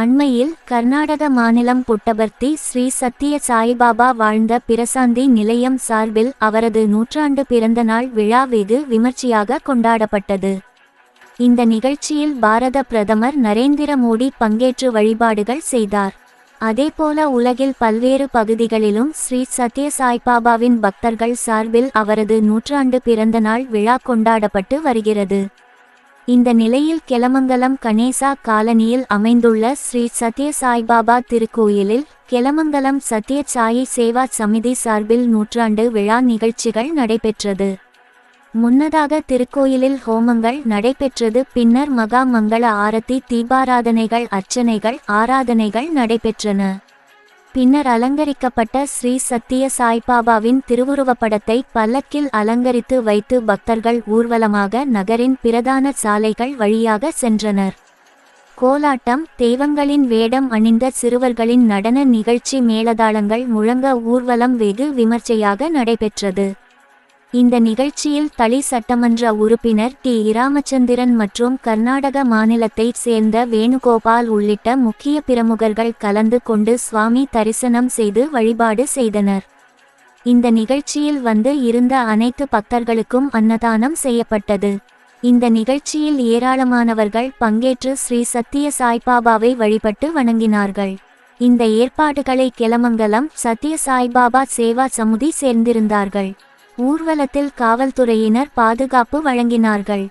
அண்மையில் கர்நாடக மாநிலம் புட்டபர்த்தி ஸ்ரீ சத்திய சாய்பாபா வாழ்ந்த பிரசாந்தி நிலையம் சார்பில் அவரது நூற்றாண்டு பிறந்தநாள் விழா வெகு விமர்சையாக கொண்டாடப்பட்டது. இந்த நிகழ்ச்சியில் பாரத பிரதமர் நரேந்திர மோடி பங்கேற்று வழிபாடுகள் செய்தார். அதேபோல உலகில் பல்வேறு பகுதிகளிலும் ஸ்ரீ சத்ய சாய்பாபாவின் பக்தர்கள் சார்பில் அவரது நூற்றாண்டு பிறந்தநாள் விழா கொண்டாடப்பட்டு வருகிறது. இந்த நிலையில் கெலமங்கலம் கணேசா காலனியில் அமைந்துள்ள ஸ்ரீ சத்ய சாய்பாபா திருக்கோயிலில் கெலமங்கலம் சத்ய சாயி சேவா சமிதி சார்பில் நூற்றாண்டு விழா நிகழ்ச்சிகள் நடைபெற்றது. முன்னதாக திருக்கோயிலில் ஹோமங்கள் நடைபெற்றது. பின்னர் மகா மங்கள ஆரத்தி தீபாராதனைகள் அர்ச்சனைகள் ஆராதனைகள் நடைபெற்றன. பின்னர் அலங்கரிக்கப்பட்ட ஸ்ரீ சத்திய சாய்பாபாவின் திருவுருவப்படத்தை பல்லக்கில் அலங்கரித்து வைத்து பக்தர்கள் ஊர்வலமாக நகரின் பிரதான சாலைகள் வழியாக சென்றனர். கோலாட்டம் தெய்வங்களின் வேடம் அணிந்த சிறுவர்களின் நடன நிகழ்ச்சி மேலதாளங்கள் முழங்க ஊர்வலம் வெகு விமர்சையாக நடைபெற்றது. இந்த நிகழ்ச்சியில் தளி சட்டமன்ற உறுப்பினர் டி. இராமச்சந்திரன் மற்றும் கர்நாடக மாநிலத்தைச் சேர்ந்த வேணுகோபால் உள்ளிட்ட முக்கிய பிரமுகர்கள் கலந்து கொண்டு சுவாமி தரிசனம் செய்து வழிபாடு செய்தனர். இந்த நிகழ்ச்சியில் வந்து இருந்த அனைத்து பக்தர்களுக்கும் அன்னதானம் செய்யப்பட்டது. இந்த நிகழ்ச்சியில் ஏராளமானவர்கள் பங்கேற்று ஸ்ரீ சத்திய சாய்பாபாவை வழிபட்டு வணங்கினார்கள். இந்த ஏற்பாடுகளை கிளமங்கலம் சத்திய சாய்பாபா சேவா சமுதி சேர்ந்திருந்தார்கள். ஊர்வலத்தில் காவல்துறையினர் பாதுகாப்பு வழங்கினார்கள்.